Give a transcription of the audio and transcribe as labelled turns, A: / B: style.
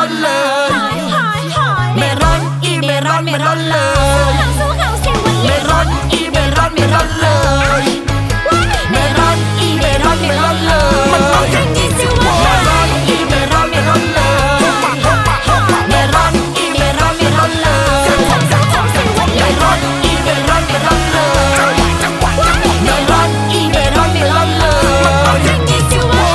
A: ร้อนเลย ไม่ร้อนอีไม่ร้อนไม่ร้อนเลย